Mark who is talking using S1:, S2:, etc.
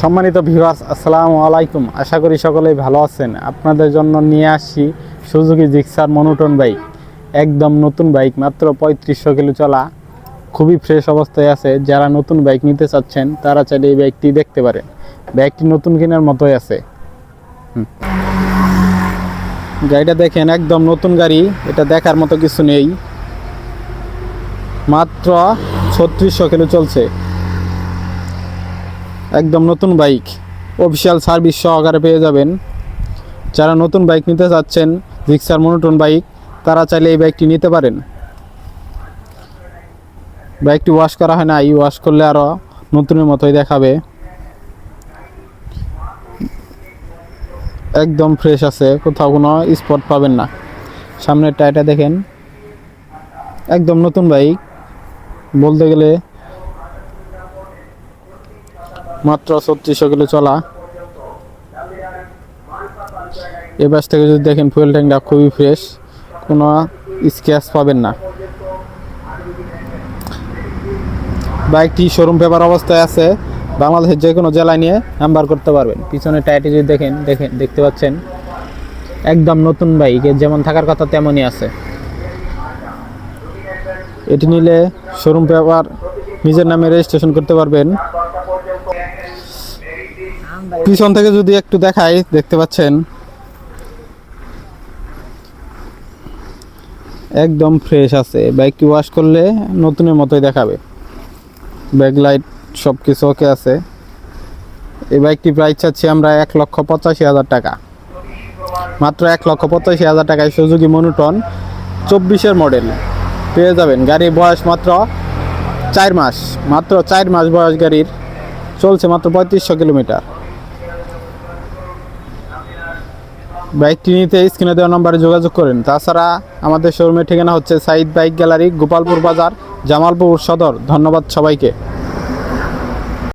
S1: সম্মানিত ভিউয়ার্স আসসালামু আলাইকুম। আশা করি সকলেই ভালো আছেন। আপনাদের জন্য নিয়ে আসি সুজুকি জিক্সার মনোটন বাইক একদম নতুন বাইক মাত্র পঁয়ত্রিশশো কিলো চলা। খুবই ফ্রেশ অবস্থায় আছে। যারা নতুন বাইক নিতে চাচ্ছেন, তারা চাইলে এই বাইকটি দেখতে পারেন। বাইকটি নতুন কেনার মতোই আছে। গাড়িটা দেখেন, একদম নতুন গাড়ি। এটা দেখার মতো কিছু নেই। মাত্র ছত্রিশশো কিলো চলছে। একদম নতুন বাইক। অফিসিয়াল সার্ভিস সহকারে পেয়ে যাবেন। যারা নতুন বাইক নিতে চাচ্ছেন, রিক্সার মনোটন বাইক, তারা চাইলে এই বাইকটি নিতে পারেন। বাইকটি ওয়াশ করা হয় না, এই ওয়াশ করলে আরও নতুনের মতোই দেখাবে। একদম ফ্রেশ আছে, কোথাও কোনো স্পট পাবেন না। সামনের টায়ারটা দেখেন। একদম নতুন বাইক। বলতে গেলে মাত্র ছত্রিশশো কিলো চলা। এ পাশ থেকে যদি দেখেন ফুয়েল ট্যাঙ্কটা খুবই ফ্রেশ কোনো স্ক্র্যাচ পাবেন না। বাইকটি শোরুম পেপার অবস্থায় আছে, বাংলাদেশের যে কোনো জেলায় নিয়ে নাম্বার করতে পারবেন। পিছনে টায়ারটি যদি দেখেন দেখেন, দেখতে পাচ্ছেন, একদম নতুন বাইক যেমন থাকার কথা তেমনই আছে। এটি নিলে শোরুম পেপার নিজের নামে রেজিস্ট্রেশন করতে পারবেন। পিছন থেকে যদি একটু দেখাই, দেখতে পাচ্ছেন? একদম ফ্রেশ আছে। বাইকটি ওয়াশ করলে নতুনের মতোই দেখাবে। ব্যাকলাইট সব কিছু ওকে আছে। এই বাইকটি প্রাইস চাচ্ছি আমরা এক লক্ষ পঁচাশি হাজার টাকা। মাত্র এক লক্ষ পঁচাশি হাজার টাকায় সুজুকি মনুটন চব্বিশের মডেল পেয়ে যাবেন। গাড়ির বয়স মাত্র চার মাস। মাত্র চার মাস বয়স গাড়ির। চলছে মাত্র পঁয়ত্রিশশো কিলোমিটার। বাইকটি নিতে স্ক্রিনে দেওয়া নম্বরে যোগাযোগ করেন। তাছাড়া আমাদের শোরুমের ঠিকানা হচ্ছে সাইদ বাইক গ্যালারি, গোপালপুর বাজার, জামালপুর সদর। ধন্যবাদ সবাইকে।